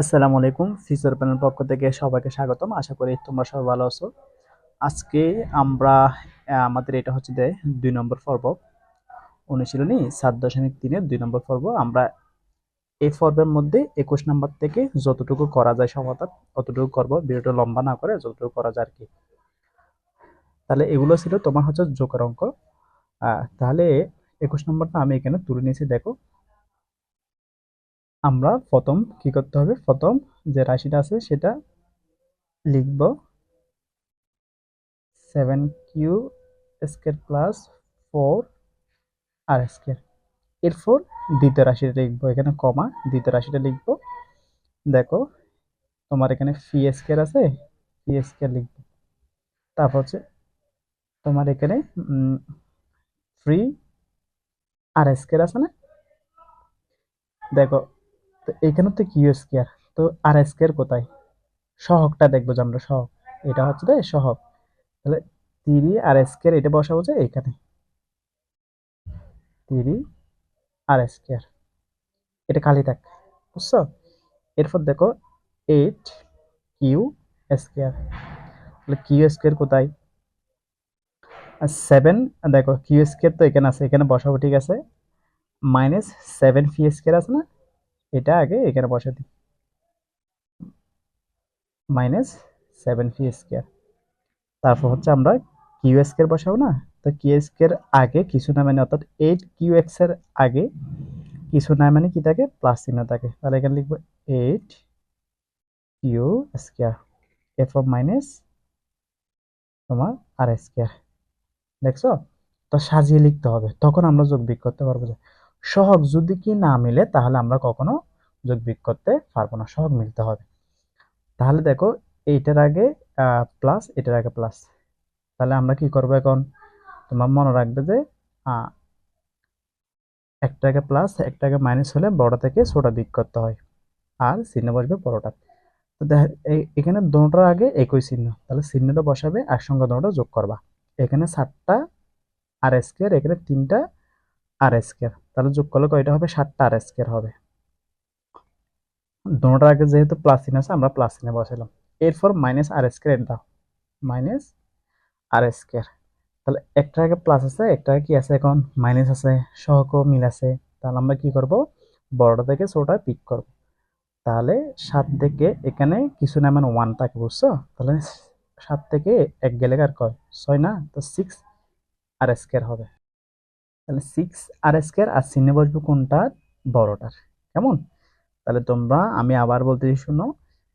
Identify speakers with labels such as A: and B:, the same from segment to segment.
A: আসসালামু আলাইকুম feature panel পক্ষ থেকে সবাইকে স্বাগতম। আশা করি তোমরা সবাই ভালো আছো। আজকে আমরা আমাদের এটা হচ্ছে যে দুই নম্বর পর্ব। অনুশীলনী সাত দশমিক তিনের দুই নম্বর পর্ব। আমরা এই পর্বের মধ্যে একুশ নম্বর থেকে যতটুকু করা যায় সমাধান অতটুকু করব। ভিডিওটা লম্বা না করে যতটুকু করা যায় আর কি। তাহলে এগুলো ছিল তোমার হচ্ছে যোগের অঙ্ক। তাহলে একুশ নম্বরটা আমি এখানে তুলে নিয়েছি, দেখো। আমরা প্রথম কি করতে হবে? প্রথম যে রাশিটা আছে সেটা লিখব seven Q square plus four R square এরপর দ্বিতীয় রাশিটা লিখব, এখানে কমা, দ্বিতীয় রাশিটা লিখব। দেখো, তোমার এখানে ফি স্কোয়ার আছে ফি স্কোয়ার লিখব। তারপর হচ্ছে তোমার এখানে ফ্রি আর স্কোয়ার আছে না? দেখো তো এখানে তো কিউ স্কোয়ার তো আর স্কোয়ার কোথায়? সহগটা দেখব যে আমরা, সহগ। এটা হচ্ছে তাই সহগ। তাহলে তিরি আর স্কোয়ার এটা বসাবো যে এখানে তিরি আর স্কোয়ার এটা খালি থাক, বুঝছ? এরপর দেখো এইট কিউ স্কোয়ার তাহলে কিউ স্কোয়ার কোথায়? আর সেভেন দেখো কিউ স্কোয়ার তো এখানে আছে, এখানে বসাবো, ঠিক আছে? মাইনাস সেভেন ফি স্কোয়ার আছে না? এটা আগে এখানে বসা দিই। Minus seven P square. তারপর হচ্ছে আমরা কিউ স্কোয়ার বসাবো না? তো কিউ স্কোয়ার আগে কিছু না মানে অর্থাৎ এইট কিউ এক্সের আগে কিছু না মানে কি থাকে? প্লাস চিহ্ন থাকে। তাহলে এখানে লিখব eight Q square. F of minus তোমার আর স্কোয়ার। দেখছ? তো সাজিয়ে লিখতে হবে। তখন আমরা যোগ বিয়োগ করতে পারব। যে সহগ যদি কি না মিলে তাহলে আমরা কখনো যোগ বিয়োগ করতে পারব না সহগ মিলতে হবে। তাহলে দেখো এইটার আগে প্লাস এটার আগে প্লাস তাহলে আমরা কি করব এখন? তোমার মনে রাখবে যে আহ, একটাকে প্লাস একটাকে মাইনাস হলে বড় থেকে ছোট বিক করতে হয়। আর চিহ্ন বসবে বড়টা। তো এখানে দুটোর আগে একই চিহ্ন। তাহলে চিহ্নটা বসাবে আর সঙ্গে যোগ করবা। এখানে সাতটা আর স্কোয়ার এখানে তিনটা আর স্কোয়ার। তাহলে যোগ করলে কয়টা হবে? সাতটা আর স্কোয়ার হবে। দুটোর আগে যেহেতু প্লাস চিহ্ন আছে, আমরা প্লাস চিহ্নে বসালাম এরপর মাইনাস আর স্কোয়ার দাও মাইনাস আর স্কোয়ার। তাহলে একটা আগে প্লাস আছে একটা কি আছে এখন? মাইনাস আছে, সহক মিল আছে। তাহলে আমরা কি করব? বড়টা থেকে ছোটটা পিক করব। তাহলে সাত থেকে এখানে কিছু না মানে ওয়ান থাকে, বুঝছ? তাহলে সাত থেকে এক গেলে আর কয়? ছয় না? তো সিক্স আর স্কোয়ার হবে। তাহলে সিক্স আর স্কোয়ার আর চিহ্নে বসবে কোনটার বড়টার। কেমন? তাহলে তোমরা, আমি আবার বলতেছি, শুনো,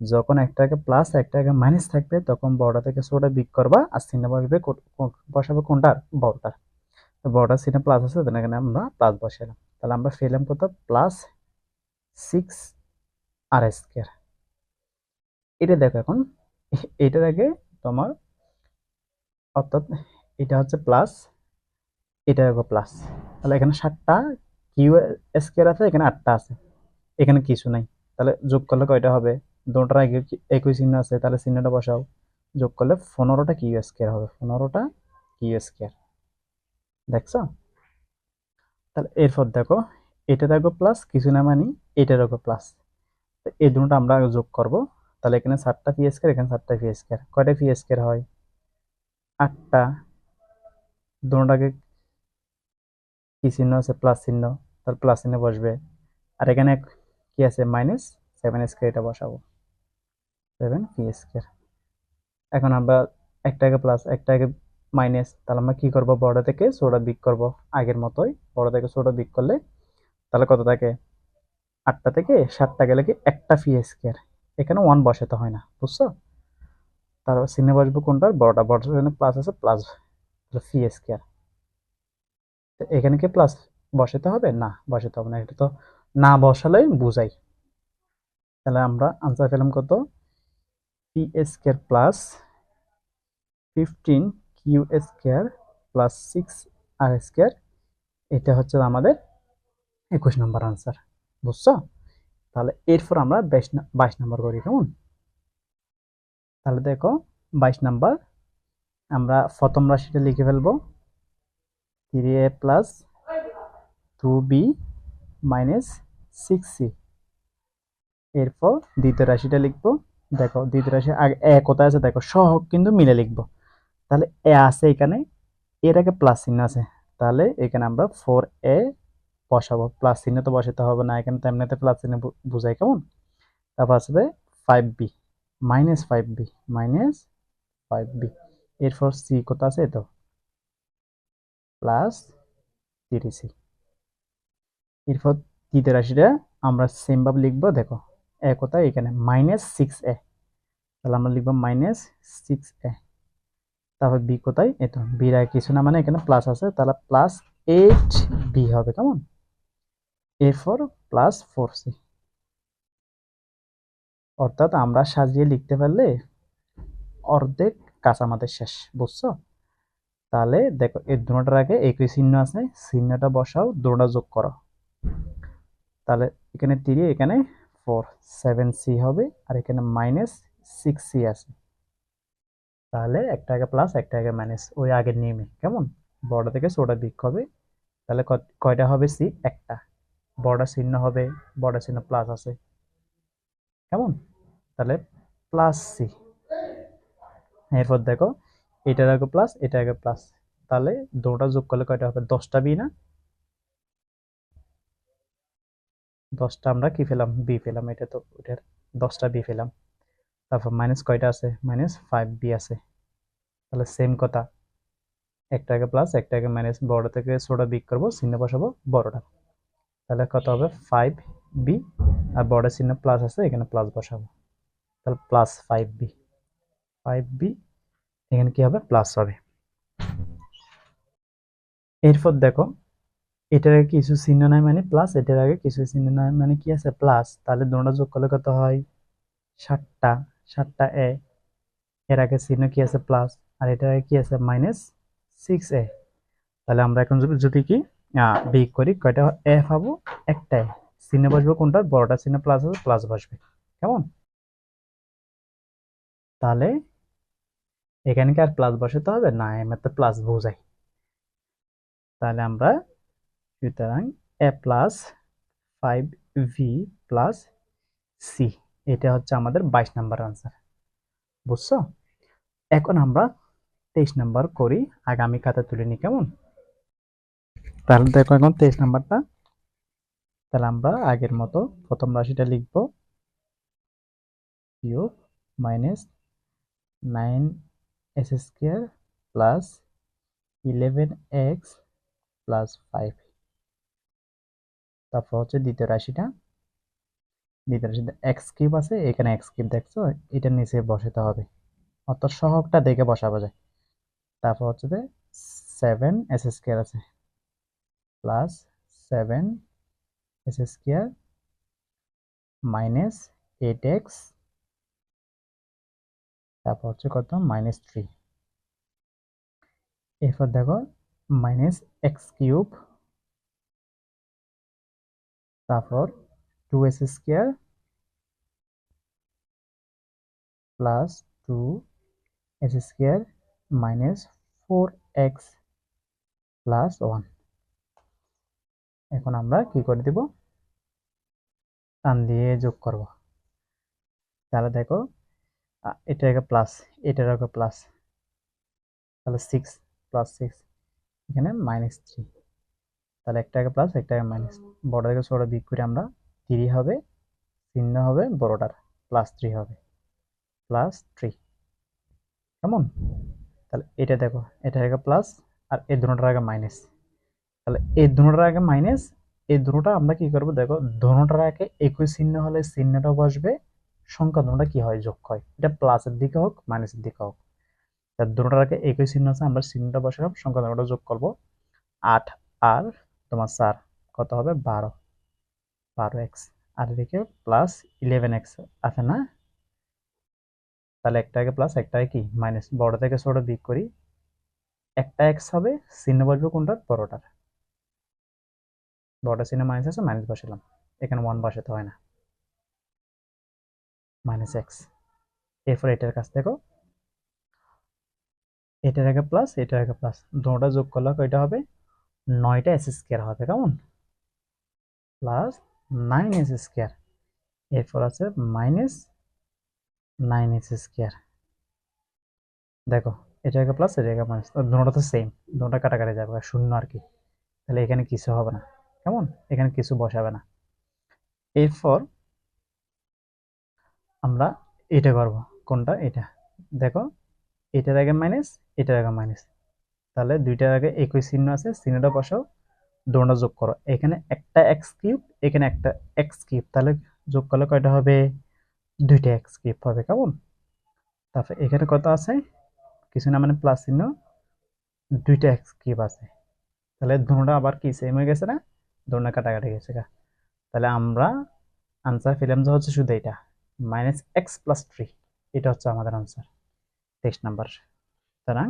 A: যখন একটাকে প্লাস একটাকে মাইনাস থাকবে, তখন বড়টা থেকে ছোটটা বিক করবা আর চিহ্ন বসবে বসাবে কোনটার বড়টার। তো বড়টার চিহ্নে প্লাস আছে, তাহলে এখানে আমরা প্লাস বসালাম তাহলে আমরা পেলাম কত? প্লাস সিক্স আর স্কোয়ার এটা দেখো এখন, এটার আগে তোমার, অর্থাৎ এটা হচ্ছে প্লাস এটা আগে প্লাস তাহলে এখানে সাতটা, কিউ স্কোয়ার আছে, এখানে আটটা আছে। এখানে কিছু নাই। তাহলে যোগ করলে কয়টা হবে? দুটোর আগে একই চিহ্ন আছে? তাহলে চিহ্নটা বসাও। যোগ করলে পনেরোটা কিউ স্কোয়ার হবে। পনেরোটা কিউ স্কোয়ার দেখছ? তাহলে এরপর দেখো, এটা দেখো প্লাস কিছু না মানি এটার আগে প্লাস এই দুটো আমরা যোগ করব। তাহলে এখানে সাতটা পি স্কোয়ার এখানে সাতটা পি স্কোয়ার কয়টা পি স্কোয়ার হয়? আটটা। দুটোটাকে কি চিহ্ন আছে? প্লাস চিহ্ন। তার প্লাস চিহ্ন বসবে। আর এখানে কি আছে? মাইনাস সেভেন স্কোয়ার এটা বসাবো। সেভেন পি স্কোয়ার এখন আমরা একটাকে প্লাস একটাকে মাইনাস তাহলে আমরা কী করব? বড় থেকে ছোট বিক করব। আগের মতোই বড় থেকে ছোট বিক করলে তাহলে কত থাকে? আটটা থেকে সাতটা গেলে কি একটা ফি স্কোয়ার এখানে ওয়ান বসাতে হয় না, বুঝছ? তারপর চিহ্নে বসবো কোনটার বড়টা জন্য প্লাস আছে প্লাস ফি স্কোয়ার এখানে কি প্লাস বসাতে হবে? না, বসাতে হবে না। এটা তো না বসালেই বুঝাই। তাহলে আমরা আনসার পেলাম কত? P S square plus fifteen Q S square plus six R square এটা হচ্ছে আমাদের একুশ নম্বর আনসার বুঝছ? তাহলে এরপর আমরা বাইশ বাইশ নম্বর করি, কেমন? তাহলে দেখো, বাইশ নাম্বার। আমরা প্রথম রাশিটা লিখে ফেলব। Three A plus two B minus six C. এরপর দ্বিতীয় রাশিটা লিখব। দেখো, দ্বিতীয় রাশি আগে, এ কোথায় আছে? দেখো, সহগ কিন্তু মিলে লিখব। তাহলে এ আছে এখানে, এর আগে প্লাস চিহ্ন আছে। তাহলে এখানে আমরা ফোর এ বসাবো। প্লাস চিহ্ন তো বসাতে হবে না, এখানে তো প্লাস চিহ্ন বু- বুঝাই কেমন? তারপর আসবে five B minus five B minus five B এরপর সি কোথা আছে? তো প্লাস তিরিশ এরপর তৃতীয় রাশিটা আমরা সেম ভাবে লিখব, দেখো এ কোথায়? এখানে মাইনাস সিক্স এ তাহলে আমরা লিখব মাইনাস সিক্স এ তারপর বি কোথায়? এটা বি এর কিছু না মানে এখানে প্লাস আছে, তাহলে প্লাস এইট বি হবে, কেমন? এরপর প্লাস ফোর সি অর্থাৎ আমরা সাজিয়ে লিখতে পারলে অর্ধেক কাজ শেষ, বুঝছ? তাহলে দেখো, এই দুটোটার আগে একই চিহ্ন আছে, চিহ্নটা বসাও, দুটোটা যোগ করো। তাহলে এখানে থ্রি এখানে ফোর সেভেন সি হবে, আর এখানে মাইনাস সিক্স সি আছে। তাহলে একটা আগে প্লাস একটা আগে মাইনাস ওই আগের নিয়মে কেমন? বড় থেকে ছোটা দিক হবে। তাহলে কয়টা হবে সি একটা। বড় চিহ্ন হবে বড় চিহ্ন প্লাস আছে। কেমন? তাহলে প্লাস সি এরপর দেখো এটার আগে প্লাস এটা আগে প্লাস তাহলে দুটা যোগ করলে কয়টা হবে? দশটা বি না? দশটা আমরা কি পেলাম? বি পেলাম, এটা তো ওটার দশটা বি পেলাম। তারপর মাইনাস কয়টা আছে? মাইনাস ফাইভ বি আছে। তাহলে সেম কথা। একটা আগে প্লাস একটা আগে মাইনাস বড় থেকে ছোটা বিক করব, চিহ্ন বসাবো, বড়টা। তাহলে কত হবে? Five B. আর বড় চিহ্ন প্লাস আছে, এখানে প্লাস বসাবো। তাহলে plus five B. Five B এখানে কি হবে? প্লাস হবে। এরপর দেখো, এটার আগে কিছু চিহ্ন নাই মানে প্লাস এটার আগে কিছু চিহ্ন নাই মানে কি আছে? প্লাস তাহলে দুটো যোগ করলে কত হয়? সাতটা সাতটা এ এর আগে চিহ্ন কি আছে? প্লাস আর এটার আগে কি আছে? মাইনাস সিক্স এ তাহলে আমরা এখন যদি- কি বিগ করি, কয়টা এ পাবো একটাই চিহ্ন বসবে কোনটা? বড়টা চিহ্ন প্লাস আছে প্লাস বসবে। কেমন? তাহলে এখানে কি আর প্লাস বসাতে হবে? না এমনিতে প্লাস বোঝাই। তাহলে আমরা সুতরাং A plus five V plus C এটা হচ্ছে আমাদের বাইশ নাম্বার আনসার বুঝছ? এখন আমরা তেইশ নাম্বার করি, আগামী খাতা তুলে নিই কেমন? তাহলে দেখো এখন তেইশ নাম্বারটা। তাহলে আমরা আগের মতো প্রথম রাশিটা লিখব। Cube minus nine S square plus eleven X plus five তারপর হচ্ছে দ্বিতীয় রাশিটা। দ্বিতীয় রাশিতে এক্স কিউব আছে, এখানে এক্স কিউব দেখছ, এটা নিচে বসাতে হবে। অর্থাৎ সহগটা দেখে বসাবো যায় তারপর হচ্ছে যে সেভেন এস স্কোয়ার আছে plus seven S square minus eight X তারপর হচ্ছে কত? মাইনাস থ্রি এরপর দেখো মাইনাস এক্স কিউব তারপর two S square plus two S square minus four X plus one এখন আমরা কি করে দিব? টান দিয়ে যোগ করব। তাহলে দেখো এটা একটা প্লাস এটার একটা প্লাস তাহলে সিক্স প্লাস সিক্স এখানে মাইনাস থ্রি তাহলে একটা আগে প্লাস একটা মাইনাস বড় থেকে ছোট বিগ করে আমরা থ্রি হবে, চিহ্ন হবে বড়টার প্লাস থ্রি হবে। প্লাস থ্রি কেমন? তাহলে এটা দেখো এটা একটা প্লাস আর এই দুটোটার আগে মাইনাস তাহলে এই দুটোটার আগে মাইনাস এই দুটোটা আমরা কি করব দেখো, দুটোটার আগে একই চিহ্ন হলে চিহ্নটা বসবে সংখ্যা দুটোটা কি হয়? যোগ হয়। এটা প্লাসের দিকে হোক মাইনাসের দিকে হোক। তার দুটোটার আগে একই চিহ্ন আছে, আমরা চিহ্নটা বসালাম সংখ্যা দুটোটা যোগ করব। আট আর তোমার চার, কত হবে? বারো। বারো এক্স আর এদিকে প্লাস ইলেভেন এক্স আছে না? তাহলে একটা আগে প্লাস একটা আগে কি? মাইনাস বড় থেকে ছোট দিক করি। একটা এক্স হবে, চিহ্ন বসবে কোনটার? বড়টার। বড়টা চিহ্ন মাইনাস আছে মাইনাস বসালাম। এখানে ওয়ান বসাতে হয় না। মাইনাস এক্স এরপর এটার কাছ থেকে এটার আগে প্লাস এটার আগে প্লাস দুটোটা যোগ করলে কয়টা হবে? নয়টা এস স্কোয়ার হবে, কেমন? প্লাস নাইন এস স্কোয়ার এরপর আছে মাইনাস নাইন এক্স স্কোয়ার দেখো এটা একটা প্লাস এটা একটা মাইনাস দুটোটা তো সেম দুটোটা কাটাকাটি যাবে শূন্য আর কি। তাহলে এখানে কিছু হবে না, কেমন? এখানে কিছু বসাবে না। এরপর আমরা এটা করব। কোনটা? এটা। দেখো, এটার আগে মাইনাস এটার আগে মাইনাস তাহলে দুইটার আগে একই চিহ্ন আছে, চিহ্নটা বসাও দুটোটা যোগ করো। এখানে একটা এক্স কিউব এখানে একটা এক্স কিউব তাহলে যোগ করলে কয়টা হবে? দুইটা এক্স কিউব হবে, কেমন? তারপর এখানে কত আছে? কিছু না মানে প্লাস চিহ্ন, দুইটা এক্স কিউব আছে। তাহলে দুটোটা আবার কি সেম হয়ে গেছে না? দুটোটা কাটাকাটি গেছে তাহলে আমরা আনসার পেলাম যে হচ্ছে শুধু এটা। মাইনাস এক্স প্লাস থ্রি এটা হচ্ছে আমাদের আনসার তেইশ নাম্বার। সুতরাং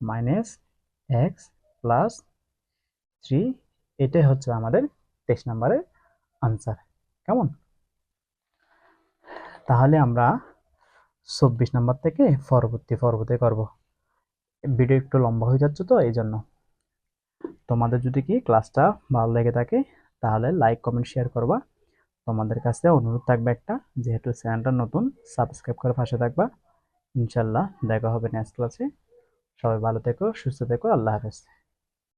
A: মাইনাস এক্স প্লাস থ্রি এটাই হচ্ছে আমাদের তেইশ নাম্বারের আনসার কেমন? তাহলে আমরা চব্বিশ নাম্বার থেকে পরবর্তী পরবর্তী করব। ভিডিও একটু লম্বা হয়ে যাচ্ছে তো, এই জন্য। তোমাদের যদি কি ক্লাসটা ভালো লেগে থাকে, তাহলে লাইক কমেন্ট শেয়ার করবা। তোমাদের কাছে অনুরোধ থাকবে একটা, যেহেতু চ্যানেলটা নতুন সাবস্ক্রাইব করে পাশে থাকবা। ইনশাল্লাহ দেখা হবে নেক্সট ক্লাসে সবাই ভালো থেকো, সুস্থ থেকো, আল্লাহ হাফেজ।